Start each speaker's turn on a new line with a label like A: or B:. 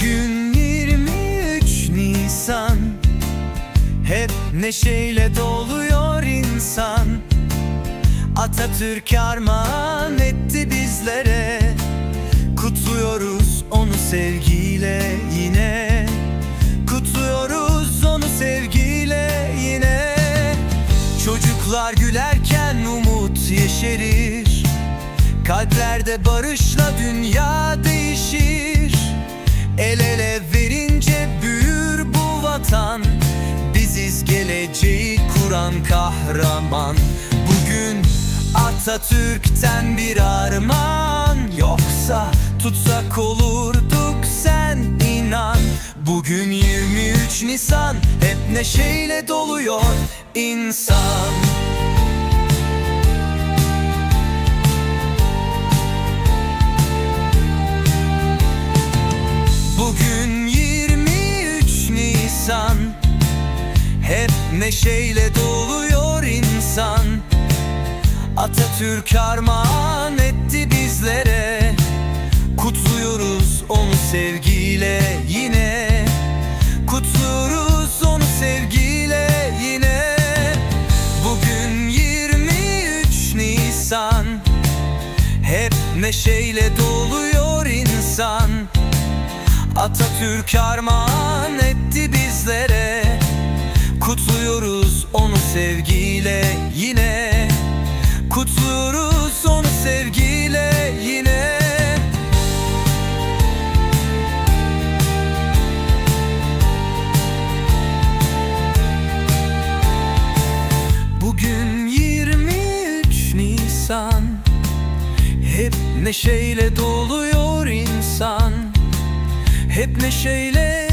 A: Bugün 23 Nisan. Hep neşeyle doluyor insan. Atatürk armağan etti bizlere. Kutluyoruz onu sevgiyle yine. Kutluyoruz onu sevgiyle yine. Çocuklar gülerken umut yeşerir. Kalplerde barışla dünya kuran kahraman. Bugün Atatürk'ten bir armağan. Yoksa tutsak olurduk sen inan. Bugün 23 Nisan hep neşeyle doluyor insan neşeyle doluyor insan. Atatürk armağan etti bizlere. Kutluyoruz onu sevgiyle yine. Kutluyoruz onu sevgiyle yine. Bugün 23 Nisan. Hep neşeyle doluyor insan. Atatürk armağan etti bizlere sevgiyle yine. Kutluyoruz onu sevgiyle yine. Bugün 23 Nisan. Hep neşeyle doluyor insan. Hep neşeyle